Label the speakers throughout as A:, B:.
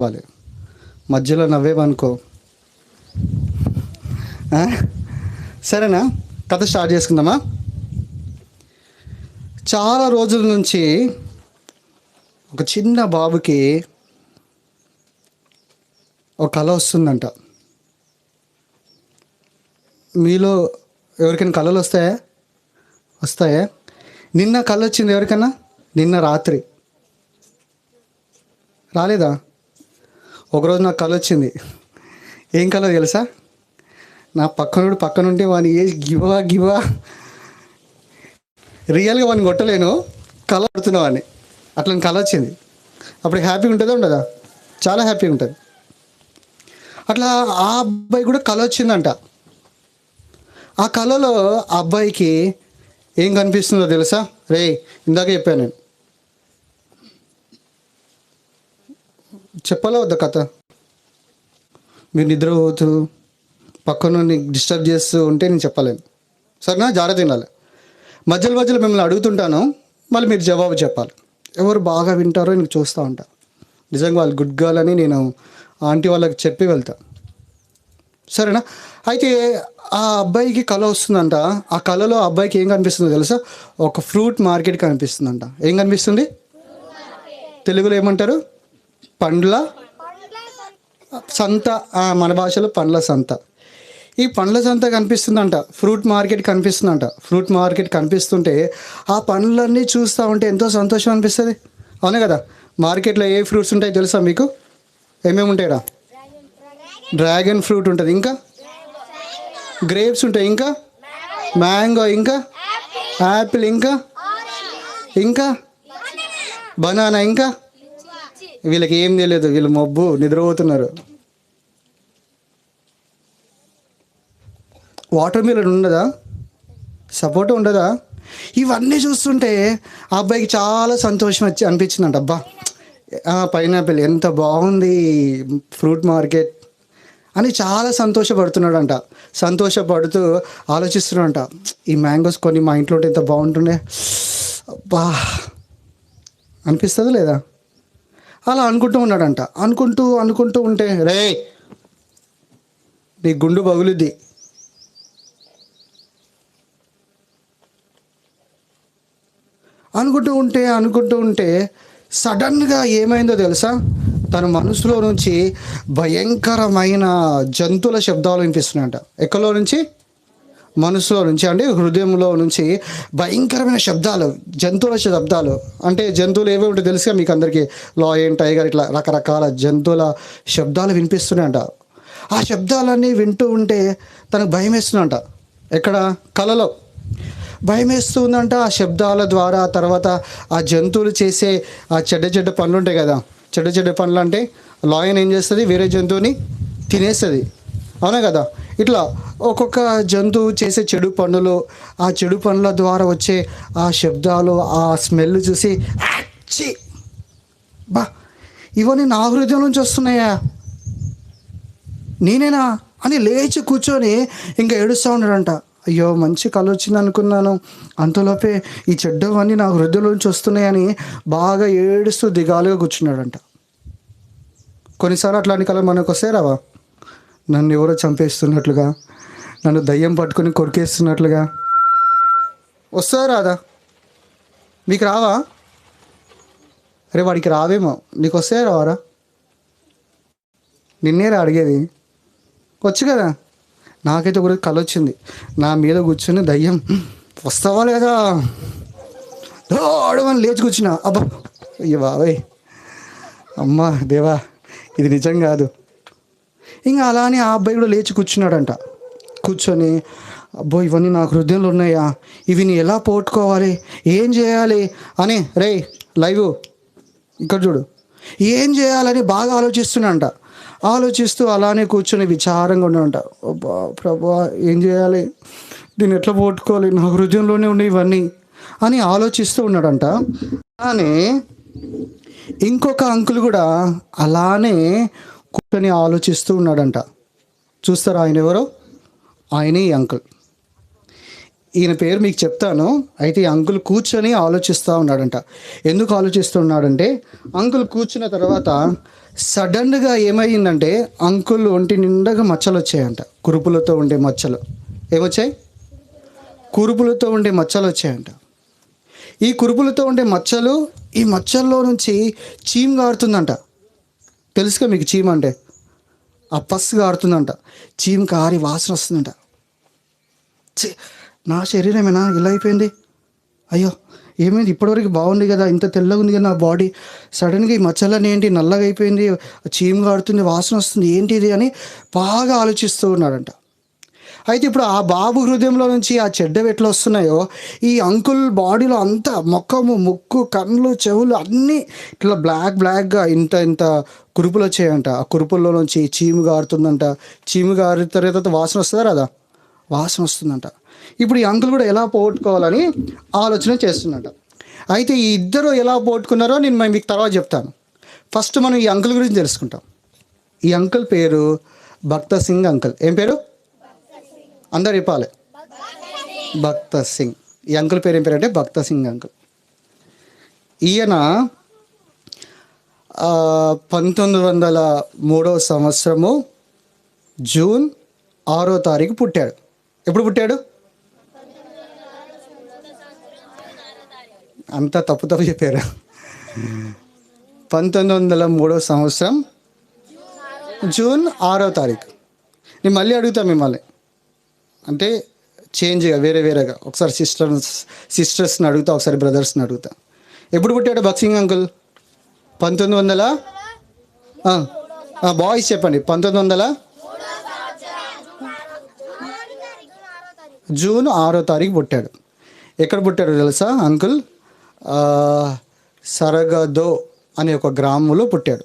A: అవ్వాలి మధ్యలో నవ్వేవనుకో. సరేనా? కథ స్టార్ట్ చేసుకుందామా? చాలా రోజుల నుంచి ఒక చిన్న బాబుకి ఒక కళ వస్తుందంట. మీలో ఎవరికైనా కళలు వస్తాయా? వస్తాయా? నిన్న కళ వచ్చింది ఎవరికైనా నిన్న రాత్రి. రాలేదా? ఒకరోజు నాకు కళ వచ్చింది. ఏం కళ తెలుసా? నా పక్కనుడు పక్కనుంటే వాని ఏ గివా గివా రియల్గా వాడిని కొట్టలేను. కళ పడుతున్నా అని అట్లా కళ వచ్చింది. అప్పుడు హ్యాపీగా ఉంటుందా ఉండదా? చాలా హ్యాపీగా ఉంటుంది. అట్లా ఆ అబ్బాయి కూడా కళ వచ్చిందంట. ఆ కళలో ఆ అబ్బాయికి ఏం కనిపిస్తుందో తెలుసా? రే ఇందాక చెప్పాను నేను. చెప్పాలా వద్ద కథ? మీరు నిద్రపోతూ పక్కన డిస్టర్బ్ చేస్తూ ఉంటే నేను చెప్పలేను. సరేనా? జాగ్రత్త తినాలి మధ్యలో మధ్యలో మిమ్మల్ని అడుగుతుంటాను మళ్ళీ మీరు జవాబు చెప్పాలి. ఎవరు బాగా వింటారో నేను చూస్తూ ఉంటా. నిజంగా వాళ్ళు గుడ్ గర్ల్ అని నేను ఆంటీ వాళ్ళకి చెప్పి వెళ్తా. సరేనా? అయితే ఆ అబ్బాయికి కళ వస్తుందంట. ఆ కళలో ఆ అబ్బాయికి ఏం కనిపిస్తుందో తెలుసా? ఒక ఫ్రూట్ మార్కెట్ కనిపిస్తుందంట. ఏం కనిపిస్తుంది? తెలుగులో ఏమంటారు? పండ్ల సంత మన భాషలో పండ్ల సంత. ఈ పండ్ల సంత కనిపిస్తుందంట. ఫ్రూట్ మార్కెట్ కనిపిస్తుందంట. ఫ్రూట్ మార్కెట్ కనిపిస్తుంటే ఆ పండ్లన్నీ చూస్తూ ఉంటే ఎంతో సంతోషం అనిపిస్తుంది. అవును కదా? మార్కెట్లో ఏ ఫ్రూట్స్ ఉంటాయి తెలుసా మీకు? ఏమేమి ఉంటాయిరా? డ్రాగన్ ఫ్రూట్ ఉంటుంది. ఇంకా? గ్రేప్స్ ఉంటాయి. ఇంకా? మ్యాంగో ఇంకా? యాపిల్ ఇంకా? ఇంకా? బనానా ఇంకా? వీళ్ళకి ఏం తెలియదు వీళ్ళు మబ్బు నిద్రపోతున్నారు. వాటర్ మిలన్ ఉండదా? సపోర్ట్ ఉండదా? ఇవన్నీ చూస్తుంటే ఆ అబ్బాయికి చాలా సంతోషం వచ్చి అనిపించిందంట. అబ్బా పైనాపిల్ ఎంత బాగుంది ఫ్రూట్ మార్కెట్ అని చాలా సంతోషపడుతున్నాడంట. సంతోషపడుతూ ఆలోచిస్తున్నాడంట. ఈ మ్యాంగోస్ కొన్ని మా ఇంట్లో ఎంత బాగుంటుండే? అబ్బా అనిపిస్తుందా లేదా? అలా అనుకుంటూ ఉన్నాడంట. అనుకుంటూ అనుకుంటూ ఉంటే రే నీ గుండు పగులుద్ది. అనుకుంటూ ఉంటే అనుకుంటూ ఉంటే సడన్గా ఏమైందో తెలుసా? తన మనసులో నుంచి భయంకరమైన జంతువుల శబ్దాలు వినిపిస్తున్నాయంట. ఎక్కలో నుంచి? మనసులో నుంచి అంటే హృదయంలో నుంచి భయంకరమైన శబ్దాలు జంతువుల శబ్దాలు. అంటే జంతువులు ఏవే ఉంటాయి తెలుసుగా మీకు అందరికీ. లాయన్ టైగర్ ఇట్లా రకరకాల జంతువుల శబ్దాలు వినిపిస్తున్నాయంట. ఆ శబ్దాలన్నీ వింటూ ఉంటే తనకు భయం వేస్తుందంట. ఎక్కడ? కలలో. భయం వేస్తుందంట ఆ శబ్దాల ద్వారా. తర్వాత ఆ జంతువులు చేసే ఆ చెడ్డ చెడ్డ పనులు ఉంటాయి కదా. చెడ్డ చెడ్డ పనులు అంటే లాయన్ ఏం చేస్తుంది? వేరే జంతువుని తినేస్తుంది. అవునా కదా? ఇట్లా ఒక్కొక్క జంతువు చేసే చెడు పనులు ఆ చెడు పనుల ద్వారా వచ్చే ఆ శబ్దాలు ఆ స్మెల్ చూసి బా! ఇవన్నీ నా హృదయం నుంచి వస్తున్నాయా? నేనేనా? అని లేచి కూర్చొని ఇంకా ఏడుస్తూ ఉన్నాడంట. అయ్యో మంచి కళ వచ్చింది అనుకున్నాను. అంతలోపే ఈ చెడ్డవన్నీ నా హృదయంలోంచి వస్తున్నాయని బాగా ఏడుస్తూ దిగాలుగా కూర్చున్నాడంట. కొన్నిసార్లు అట్లాంటి కళ మనకు వస్తాయి రావా? నన్ను ఎవరో చంపేస్తున్నట్లుగా నన్ను దయ్యం పట్టుకొని కొరికేస్తున్నట్లుగా. వస్తా రాదా మీకు రావా? అరే వాడికి రావేమో. నీకు వస్తాయా రావారా? నిన్నేరా అడిగేది. వచ్చు కదా. నాకైతే ఒకరోజు కళ వచ్చింది నా మీద కూర్చొని దయ్యం వస్తావా లేదా? దోడమని లేచి కూర్చున్నా. అబ్బా అయ్యో బాబాయ్. అమ్మా దేవా ఇది నిజం కాదు. ఇంకా అలానే ఆ అబ్బాయి కూడా లేచి కూర్చున్నాడంట. కూర్చొని అబ్బో ఇవన్నీ నాకు హృదయంలో ఉన్నాయా? ఇవిని ఎలా పోగొట్టుకోవాలి? ఏం చేయాలి? అని రే లైవ్ ఇక్కడ చూడు. ఏం చేయాలని బాగా ఆలోచిస్తున్నాడంట. ఆలోచిస్తూ అలానే కూర్చొని విచారంగా ఉన్నాడంట. అబ్బా ప్రభా ఏం చేయాలి? దీన్ని ఎట్లా పోగొట్టుకోవాలి? నా హృదయంలోనే ఉన్నాయి ఇవన్నీ. అని ఆలోచిస్తూ ఉన్నాడంట. కానీ ఇంకొక అంకుల్ కూడా అలానే కూర్చొని ఆలోచిస్తూ ఉన్నాడంట. చూస్తారా ఆయన ఎవరో? ఆయనే ఈ అంకుల్. ఈయన పేరు మీకు చెప్తాను. అయితే ఈ అంకుల్ కూర్చొని ఆలోచిస్తూ ఉన్నాడంట. ఎందుకు ఆలోచిస్తున్నాడంటే అంకుల్ కూర్చున్న తర్వాత సడన్గా ఏమైందంటే అంకుల్ ఒంటి నిండగా మచ్చలు వచ్చాయంట. కురుపులతో ఉండే మచ్చలు. ఏమొచ్చాయి? కురుపులతో ఉండే మచ్చలు వచ్చాయంట. ఈ కురుపులతో ఉండే మచ్చలు ఈ మచ్చల్లో నుంచి చీమ్ గారుతుందంట. తెలుసుగా మీకు చీమ అంటే? ఆ పస్ గారుతుందంట చీమ కారి వాసన వస్తుందంట. ఛీ, నా శరీరమేనా? ఇలా అయిపోయింది? అయ్యో ఏమైంది? ఇప్పటివరకు బాగుంది కదా ఇంత తెల్లగా ఉంది కదా నా బాడీ. సడన్గా ఈ మచ్చలని ఏంటి? నల్లగా అయిపోయింది చీమగా ఆడుతుంది వాసన వస్తుంది ఏంటి ఇది అని బాగా ఆలోచిస్తూ ఉన్నాడంట. అయితే ఇప్పుడు ఆ బాబు హృదయంలో నుంచి ఆ చెడ్డవి ఎట్లా వస్తున్నాయో ఈ అంకుల్ బాడీలో అంతా మొక్కము ముక్కు కళ్ళు చెవులు అన్నీ ఇట్లా బ్లాక్ బ్లాక్గా ఇంత ఇంత కురుపులు వచ్చాయంట. ఆ కురుపుల్లో నుంచి చీము గారుతుందంట. చీము గారిన తర్వాత వాసన వస్తుందా రాదా? వాసన వస్తుందంట. ఇప్పుడు ఈ అంకుల్ కూడా ఎలా పోగొట్టుకోవాలని ఆలోచన చేస్తున్నట అయితే ఈ ఇద్దరు ఎలా పోగొట్టుకున్నారో నేను మీకు తర్వాత చెప్తాను. ఫస్ట్ మనం ఈ అంకుల్ గురించి తెలుసుకుంటాం. ఈ అంకుల్ పేరు భక్త సింగ్ అంకుల్. ఏం పేరు? అందరు చెప్పాలి. భక్త సింగ్. ఈ అంకుల్ పేరు ఏం పేరు అంటే భక్త సింగ్ అంకుల్. ఈయన పంతొమ్మిది వందల మూడవ సంవత్సరము జూన్ ఆరో తారీఖు పుట్టాడు. ఎప్పుడు పుట్టాడు? అంతా తప్పు తప్పు చెప్పారు. పంతొమ్మిది వందల మూడో సంవత్సరం జూన్ ఆరో తారీఖు. నేను మళ్ళీ అడుగుతాను మిమ్మల్ని. అంటే చేంజ్గా వేరే వేరేగా. ఒకసారి సిస్టర్ సిస్టర్స్ని అడుగుతా ఒకసారి బ్రదర్స్ని అడుగుతా. ఎప్పుడు పుట్టాడు బక్సింగ్ అంకుల్ పంతొమ్మిది వందల? బాయ్స్ చెప్పండి. పంతొమ్మిది వందల? జూన్ ఆరో తారీఖు పుట్టాడు. ఎక్కడ పుట్టాడు తెలుసా అంకుల్ సరగదో అనే ఒక గ్రామంలో పుట్టాడు.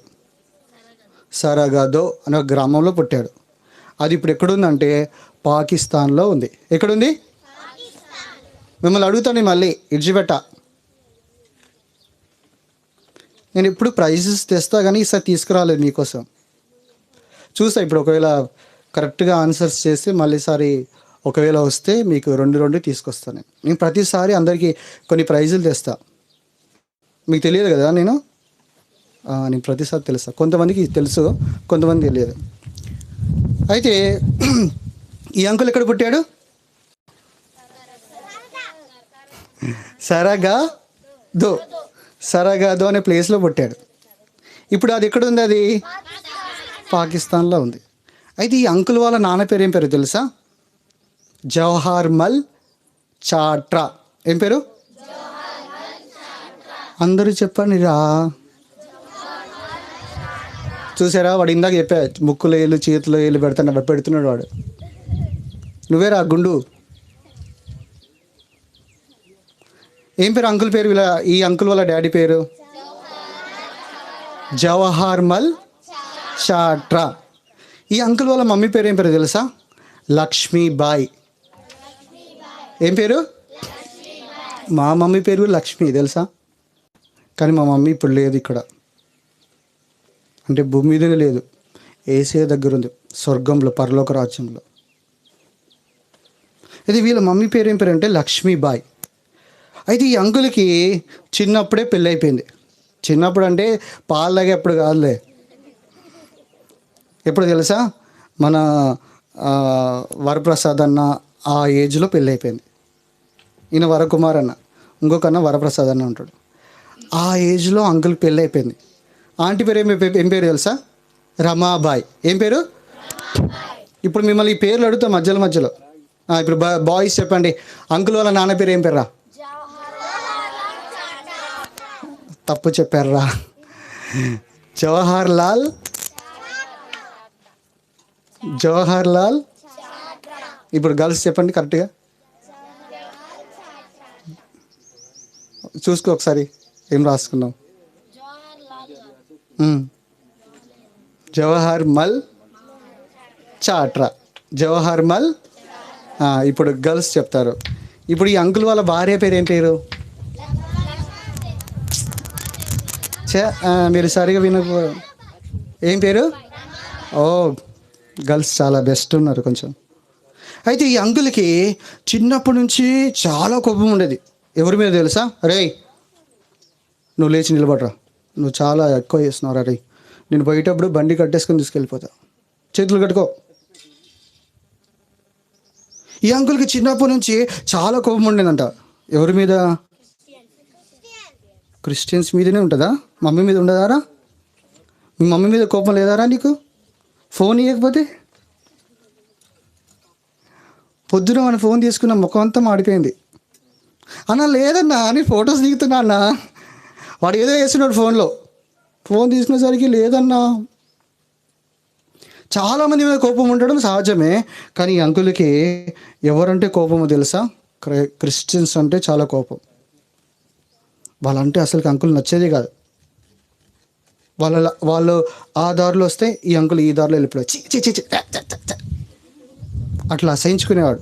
A: సరగదో అనే ఒక గ్రామంలో పుట్టాడు. అది ఇప్పుడు ఎక్కడుందంటే పాకిస్తాన్లో ఉంది. ఎక్కడుంది? మిమ్మల్ని అడుగుతాను మళ్ళీ. ఇడ్జిపెట్ట నేను ఇప్పుడు ప్రైజెస్ తెస్తా కానీ ఈసారి తీసుకురాలేదు మీకోసం. చూస్తా ఇప్పుడు ఒకవేళ కరెక్ట్గా ఆన్సర్స్ చేసి మళ్ళీసారి ఒకవేళ వస్తే మీకు రెండు రెండు తీసుకొస్తాను నేను. నేను ప్రతిసారి అందరికీ కొన్ని ప్రైజులు తెస్తా. మీకు తెలియదు కదా నేను? నేను ప్రతిసారి తెలుస్తా. కొంతమందికి తెలుసు కొంతమంది తెలియదు. అయితే ఈ అంకుల్ ఎక్కడ పుట్టాడు? సరగా దో సరగాదో అనే ప్లేస్లో పుట్టాడు. ఇప్పుడు అది ఎక్కడ ఉంది అది? పాకిస్తాన్లో ఉంది. అయితే ఈ అంకుల్ వాళ్ళ నాన్న పేరు ఏం పేరు తెలుసా? జవహర్ మల్ చాట్రా. ఏం పేరు? అందరూ చెప్పండి రా. చూసారా? వాడు ఇందాక చెప్పా ముక్కులో ఏళ్ళు చేతిలో ఏళ్ళు పెడుతున్నాడు పెడుతున్నాడు వాడు. నువ్వేరా గుండు? ఏం పేరు అంకుల్ పేరు ఇలా ఈ అంకుల్ వాళ్ళ డాడీ పేరు? జవహర్ మల్ చాట్రా. ఈ అంకుల్ వాళ్ళ మమ్మీ పేరు ఏం పేరు తెలుసా? లక్ష్మీబాయ్. ఏం పేరు? మా మమ్మీ పేరు లక్ష్మి తెలుసా? కానీ మా మమ్మీ ఇప్పుడు లేదు ఇక్కడ. అంటే భూమి మీదనే లేదు. ఏసే దగ్గర ఉంది. స్వర్గంలో పరలోక రాజ్యంలో. ఇది వీళ్ళ మమ్మీ పేరు ఏం పేరు అంటే లక్ష్మీబాయ్. అయితే ఈ అంకుల్కి చిన్నప్పుడే పెళ్ళైపోయింది. చిన్నప్పుడు అంటే పాలు తాగేప్పుడు కాదులే. ఎప్పుడు తెలుసా? మన వరప్రసాద్ అన్న ఆ ఏజ్లో పెళ్ళైపోయింది. అయిపోయింది ఈయన వరకుమార్ అన్న. ఇంకొక అన్న వరప్రసాద్ అన్న ఉంటాడు. ఆ ఏజ్లో అంకుల్ పెళ్ళైపోయింది. ఆంటీ పేరు ఏం ఏం పేరు తెలుసా? రమాబాయ్. ఏం పేరు? ఇప్పుడు మిమ్మల్ని ఈ పేర్లు అడుగుతా మధ్యలో మధ్యలో. ఇప్పుడు బాయ్స్ చెప్పండి. అంకుల్ వాళ్ళ నాన్న పేరు ఏం పేర్రా? తప్పు చెప్పారా జవహర్ లాల్ జవహర్ లాల్ ఇప్పుడు గర్ల్స్ చెప్పండి కరెక్ట్గా. చూసుకో ఒకసారి ఏం రాసుకున్నాం జవహర్ మల్ చాట్రా. జవహర్ మల్ ఇప్పుడు గర్ల్స్ చెప్తారు. ఇప్పుడు ఈ అంకుల్ వాళ్ళ భార్య పేరు ఏం పేరు చే మీరు సరిగా వినకపో ఏం పేరు? ఓ గర్ల్స్ చాలా బెస్ట్ ఉన్నారు కొంచెం. అయితే ఈ అంకుల్కి చిన్నప్పటి నుంచి చాలా కోపం ఉండేది. ఎవరి మీద తెలుసా? రే నువ్వు లేచి నిలబడరా. నువ్వు చాలా ఎక్కువ చేస్తున్నావు రే నేను పోయేటప్పుడు బండి కట్టేసుకొని తీసుకెళ్ళిపోతా. చేతులు కట్టుకో. ఈ అంకుల్కి చిన్నప్పటి నుంచి చాలా కోపం ఉండేదంట. ఎవరి మీద? క్రిస్టియన్స్ మీదనే ఉంటుందా? మమ్మీ మీద ఉండదారా? మీ మమ్మీ మీద కోపం లేదారా నీకు? ఫోన్ ఇవ్వకపోతే పొద్దున మన ఫోన్ తీసుకున్న ముఖం అంతా మాడిపోయింది. అన్న లేదన్నా అని ఫొటోస్ దిగుతున్నా అన్న. వాడు ఏదో వేస్తున్నాడు ఫోన్లో. ఫోన్ తీసుకునేసరికి లేదన్నా. చాలామంది మీద కోపం ఉండడం సహజమే కానీ ఈ అంకులకి ఎవరంటే కోపమో తెలుసా? క్రై- క్రిస్టియన్స్ అంటే చాలా కోపం. వాళ్ళంటే అసలు అంకుల్ నచ్చేది కాదు. వాళ్ళ వాళ్ళు ఆ దారిలో వస్తే ఈ అంకుల్ ఈ దారిలో వెళ్ళిపోయాడు. చి చి చి అట్లా అసహించుకునేవాడు.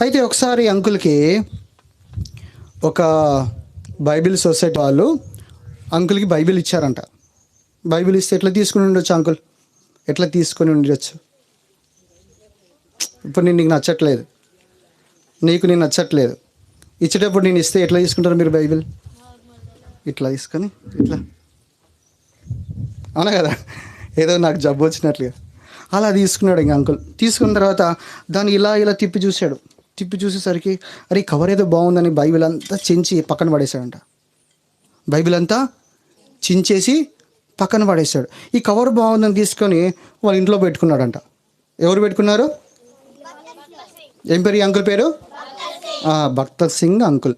A: అయితే ఒకసారి అంకుల్కి ఒక బైబిల్ సొసైటీ వాళ్ళు అంకుల్కి బైబిల్ ఇచ్చారంట. బైబిల్ ఇస్తే ఎట్లా తీసుకుని ఉండొచ్చు అంకుల్? ఎట్లా తీసుకొని ఉండొచ్చు? ఇప్పుడు నేను నీకు నచ్చట్లేదు. నీకు నేను నచ్చట్లేదు. ఇచ్చేటప్పుడు నేను ఇస్తే ఎట్లా తీసుకుంటారు మీరు బైబిల్? ఇట్లా తీసుకొని ఇట్లా. అవునా కదా? ఏదో నాకు జబ్బు వచ్చినట్లుగా. అలా తీసుకున్నాడు ఇంక అంకుల్. తీసుకున్న తర్వాత దాన్ని ఇలా ఇలా తిప్పి చూశాడు. తిప్పి చూసేసరికి అరే కవర్ ఏదో బాగుందని బైబిల్ అంతా చించి పక్కన పడేశాడంట. బైబిల్ అంతా చించేసి పక్కన పడేశాడు. ఈ కవర్ బాగుందని తీసుకొని వాళ్ళ ఇంట్లో పెట్టుకున్నాడంట. ఎవరు పెట్టుకున్నారు? ఏం పేరు ఈ అంకుల్ పేరు? భక్త సింగ్ అంకుల్.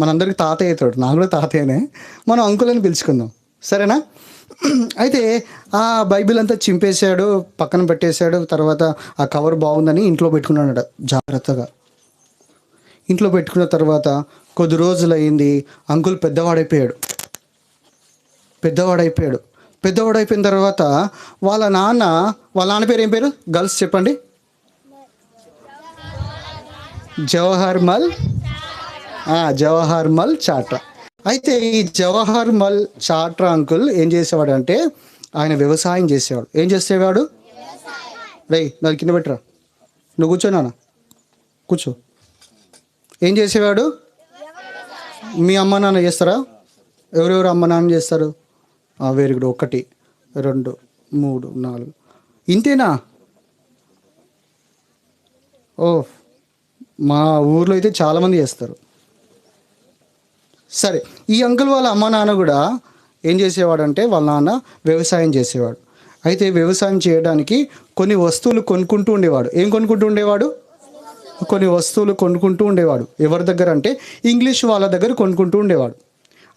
A: మనందరికి తాతయ్య అవుతాడు. నాకు కూడా తాతయ్యనే. మనం అంకుల్ అని పిలుచుకుందాం. సరేనా? అయితే ఆ బైబిల్ అంతా చింపేశాడు పక్కన పెట్టేశాడు తర్వాత ఆ కవర్ బాగుందని ఇంట్లో పెట్టుకున్నాడట జాగ్రత్తగా. ఇంట్లో పెట్టుకున్న తర్వాత కొద్ది రోజులు అయింది అంకుల్ పెద్దవాడైపోయాడు. పెద్దవాడైపోయాడు. పెద్దవాడైపోయిన తర్వాత వాళ్ళ నాన్న వాళ్ళ నాన్న పేరు ఏం పేరు? గర్ల్స్ చెప్పండి. జవహర్ మల్. జవహర్ మల్ చాట్రా. అయితే ఈ జవహర్ మల్ చాట్రా అంకుల్ ఏం చేసేవాడు అంటే ఆయన వ్యవసాయం చేసేవాడు. ఏం చేసేవాడు? రే నాకు కింద పెట్టరా. నువ్వు కూర్చో నాన్న. కూర్చో. ఏం చేసేవాడు? మీ అమ్మ నాన్న చేస్తారా? ఎవరెవరు అమ్మ నాన్న చేస్తారు? వేరుగుడు ఒకటి రెండు మూడు నాలుగు. ఇంతేనా? ఓ మా ఊర్లో అయితే చాలామంది చేస్తారు. సరే ఈ అంకుల్ వాళ్ళ అమ్మ నాన్న కూడా ఏం చేసేవాడంటే వాళ్ళ నాన్న వ్యవసాయం చేసేవాడు. అయితే వ్యవసాయం చేయడానికి కొన్ని వస్తువులు కొనుక్కుంటూ ఉండేవాడు. ఏం కొనుక్కుంటూ ఉండేవాడు? కొన్ని వస్తువులు కొనుక్కుంటూ ఉండేవాడు. ఎవరి దగ్గర అంటే ఇంగ్లీష్ వాళ్ళ దగ్గర కొనుక్కుంటూ ఉండేవాడు.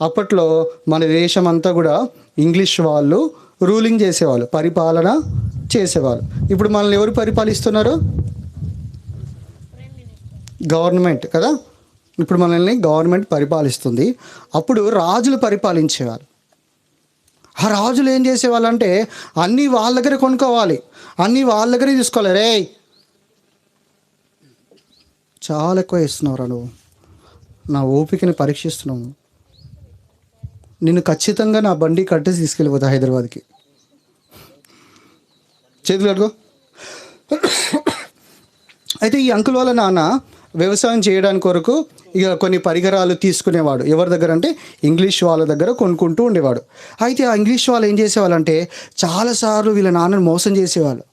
A: అప్పట్లో మన దేశం అంతా కూడా ఇంగ్లీష్ వాళ్ళు రూలింగ్ చేసేవాళ్ళు పరిపాలన చేసేవాళ్ళు. ఇప్పుడు మనల్ని ఎవరు పరిపాలిస్తున్నారు? గవర్నమెంట్ కదా? ఇప్పుడు మనల్ని గవర్నమెంట్ పరిపాలిస్తుంది. అప్పుడు రాజులు పరిపాలించేవారు. ఆ రాజులు ఏం చేసేవాళ్ళు అంటే అన్నీ వాళ్ళ దగ్గర కొనుక్కోవాలి. అన్నీ వాళ్ళ దగ్గరే తీసుకోవాలి. రే చాలా ఎక్కువ ఇస్తున్నావు నువ్వు. నా ఓపికని పరీక్షిస్తున్నావు. నిన్ను ఖచ్చితంగా నా బండి కట్టేసి తీసుకెళ్ళిపోతా హైదరాబాద్కి. చేతులు కట్టుకో అయితే ఈ అంకుల్ వాళ్ళ నాన్న వ్యవసాయం చేయడానికి కొరకు ఇక కొన్ని పరికరాలు తీసుకునేవాడు. ఎవరి దగ్గర అంటే ఇంగ్లీష్ వాళ్ళ దగ్గర కొనుక్కుంటూ ఉండేవాడు. అయితే ఆ ఇంగ్లీష్ వాళ్ళు ఏం చేసేవాళ్ళు అంటే చాలాసార్లు వీళ్ళ నాన్నను మోసం చేసేవాళ్ళు.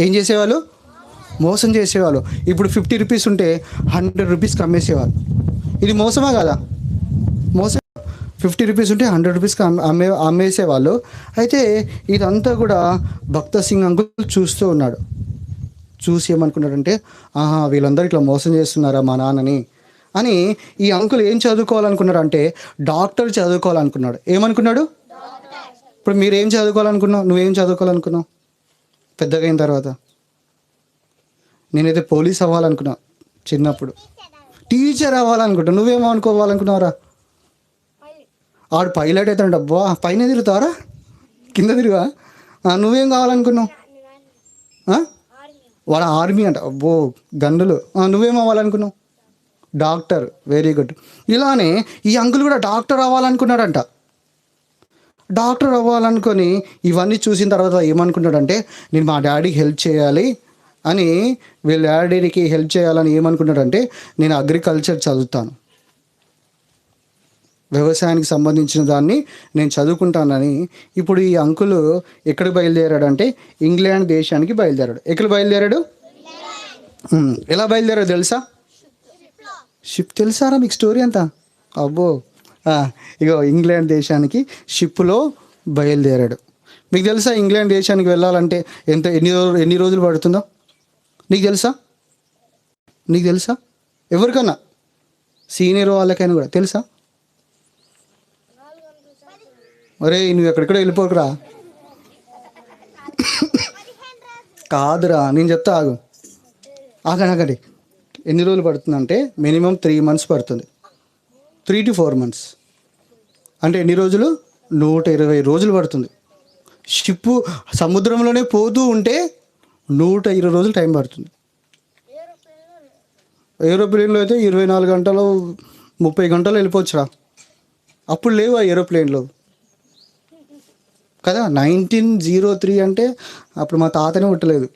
A: ఏం చేసేవాళ్ళు? మోసం చేసేవాళ్ళు. ఇప్పుడు ఫిఫ్టీ రూపీస్ ఉంటే హండ్రెడ్ రూపీస్కి అమ్మేసేవాళ్ళు. ఇది మోసమా కదా? మోసం ఫిఫ్టీ రూపీస్ ఉంటే హండ్రెడ్ రూపీస్కి అమ్మే అమ్మేసేవాళ్ళు. అయితే ఇదంతా కూడా భక్త సింగ్ అంకుల్ చూస్తూ ఉన్నాడు. చూసి ఏమనుకున్నాడంటే ఆహా వీళ్ళందరూ ఇట్లా మోసం చేస్తున్నారా మా నాన్నని? అని ఈ అంకుల్ ఏం చదువుకోవాలనుకున్నాడు అంటే డాక్టర్ చదువుకోవాలనుకున్నాడు. ఏమనుకున్నాడు? ఇప్పుడు మీరేం చదువుకోవాలనుకున్నావు? నువ్వేం చదువుకోవాలనుకున్నావు? పెద్దగా అయిన తర్వాత. నేనైతే పోలీస్ అవ్వాలనుకున్నా చిన్నప్పుడు. టీచర్ అవ్వాలనుకుంటా. నువ్వేమో అనుకోవాలనుకున్నావురా ఆడు పైలట్ అవుతాడు అబ్బా పైన తిరుగుతారా కింద తిరుగా నువ్వేం కావాలనుకున్నావు? వాడు ఆర్మీ అంట. అబ్బో గన్నులు నువ్వేం అవ్వాలనుకున్నావు? డాక్టర్. Very good. ఇలానే ఈ అంకుల్ కూడా డాక్టర్ అవ్వాలనుకున్నాడంట. డాక్టర్ అవ్వాలనుకొని ఇవన్నీ చూసిన తర్వాత ఏమనుకున్నాడంటే నేను మా డాడీకి హెల్ప్ చేయాలి అని వీళ్ళ డాడీకి హెల్ప్ చేయాలని ఏమనుకున్నాడంటే నేను అగ్రికల్చర్ చదువుతాను. వ్యవసాయానికి సంబంధించిన దాన్ని నేను చదువుకుంటానని ఇప్పుడు ఈ అంకులు ఎక్కడ బయలుదేరాడు అంటే ఇంగ్లాండ్ దేశానికి బయలుదేరాడు. ఎక్కడ బయలుదేరాడు? ఎలా బయలుదేరాడు తెలుసా? షిప్ తెలుసారా మీకు స్టోరీ అంతా? అబ్బో. ఇగో ఇంగ్లాండ్ దేశానికి షిప్లో బయలుదేరాడు. మీకు తెలుసా ఇంగ్లాండ్ దేశానికి వెళ్ళాలంటే ఎంత ఎన్ని రోజులు ఎన్ని రోజులు పడుతుందో? నీకు తెలుసా? నీకు తెలుసా? ఎవరికన్నా? సీనియర్ వాళ్ళకైనా కూడా తెలుసా? అరే నువ్వు ఎక్కడికో వెళ్ళిపోకురా. కాదురా నేను చెప్తా ఆగు. ఆగనగండి ఎన్ని రోజులు పడుతుందంటే మినిమం త్రీ మంత్స్ పడుతుంది. Three to four months. అంటే ఎన్ని రోజులు? నూట ఇరవై రోజులు పడుతుంది. షిప్పు సముద్రంలోనే పోతూ ఉంటే నూట ఇరవై రోజులు టైం పడుతుంది. ఏరోప్లేన్లో అయితే ఇరవై నాలుగు గంటలు ముప్పై గంటలు వెళ్ళిపోవచ్చురా. అప్పుడు లేవు ఆ ఏరోప్లేన్లో. కదా నైన్టీన్ జీరో త్రీ అంటే అప్పుడు మా తాతనే పుట్టలేదు.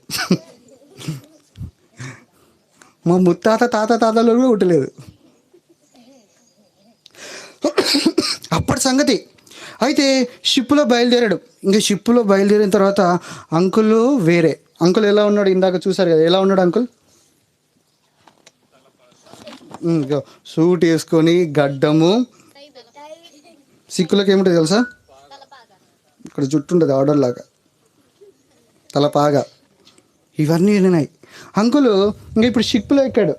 A: మా ముత్తాత తాత తాతలో కూడా పుట్టలేదు. అప్పటి సంగతి. అయితే షిప్లో బయలుదేరాడు. ఇంకా షిప్లో బయలుదేరిన తర్వాత అంకుల్ వేరే. అంకుల్ ఎలా ఉన్నాడు ఇందాక చూసారు కదా ఎలా ఉన్నాడు అంకుల్? సూట్ వేసుకొని గడ్డము. సిక్కులకు ఏమిటో తెలుసా? ఇక్కడ జుట్టు ఉంటుంది ఆర్డర్ లాగా. తలపాగా ఇవన్నీ వెళ్ళినాయి అంకుల్ ఇంకా ఇప్పుడు షిప్లో ఎక్కాడు.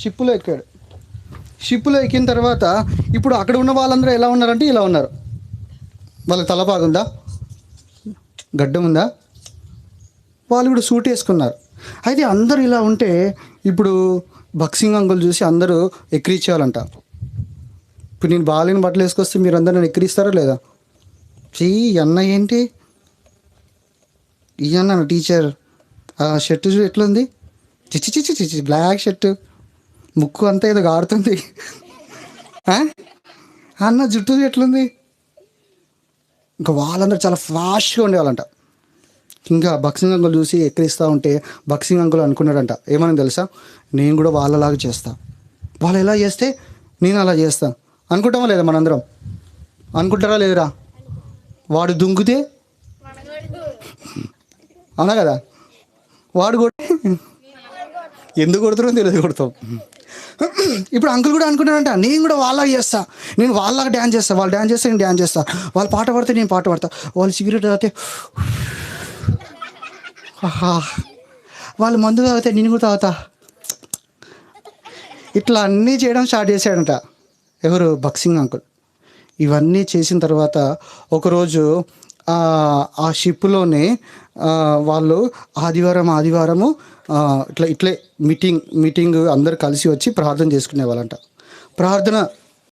A: షిప్లో ఎక్కాడు. షిప్లో ఎక్కిన తర్వాత ఇప్పుడు అక్కడ ఉన్న వాళ్ళందరూ ఎలా ఉన్నారంటే ఇలా ఉన్నారు. వాళ్ళ తలపాగుందా గడ్డం ఉందా? వాళ్ళు కూడా సూట్ వేసుకున్నారు. అయితే అందరూ ఇలా ఉంటే ఇప్పుడు బక్సింగ్ అంకుల్ చూసి అందరూ ఎక్కిరించేయాలంట ఇప్పుడు నేను బాగాలేని బట్టలు వేసుకొస్తే మీరు అందరూ నన్ను ఎక్కిరిస్తారా లేదా? చీ అన్న ఏంటి? ఈ అన్న టీచర్. ఆ షర్టు చూడు ఎట్లుంది? చిచ్చి చిచ్చి చిచ్చి బ్లాక్ షర్ట్. ముక్కు అంతా ఏదో గాడుతుంది. అన్న జుట్టు ఎట్లుంది? ఇంకా వాళ్ళందరూ చాలా ఫ్లాష్గా ఉండేవాళ్ళంట. ఇంకా బక్సింగ్ అంకుల్ చూసి ఎక్కిరిస్తూ ఉంటే బక్సింగ్ అంకుల్ అనుకున్నాడంట. ఏమని తెలుసా? నేను కూడా వాళ్ళలాగా చేస్తా. వాళ్ళు ఎలా చేస్తే నేను అలా చేస్తాను అనుకుంటామా లేదా మనందరం? అనుకుంటారా లేదురా? వాడు దుంకుతే? అవునా కదా? వాడు కూడా ఎందుకు కొడుతున్నారో తెలియదు కొడతాం. ఇప్పుడు అంకుల్ కూడా అనుకుంటానంట నేను కూడా వాళ్ళలాగా చేస్తా. నేను వాళ్ళగా డ్యాన్స్ చేస్తా. వాళ్ళు డ్యాన్స్ చేస్తే నేను డ్యాన్స్ చేస్తా. వాళ్ళు పాట పాడితే నేను పాట పాడతా. వాళ్ళు సిగరెట్ తాగితే వాళ్ళు మందు తాగితే నేను కూడా తాగుతా. ఇట్లా అన్నీ చేయడం స్టార్ట్ చేశాడంట. ఎవరు? బక్సింగ్ అంకుల్ ఇవన్నీ చేసిన తర్వాత ఒకరోజు ఆ, షిప్లోనే వాళ్ళు ఆదివారం ఆదివారము ఇట్లా ఇట్లే మీటింగ్ మీటింగ్ అందరు కలిసి వచ్చి ప్రార్థన చేసుకునే వాళ్ళంట ప్రార్థన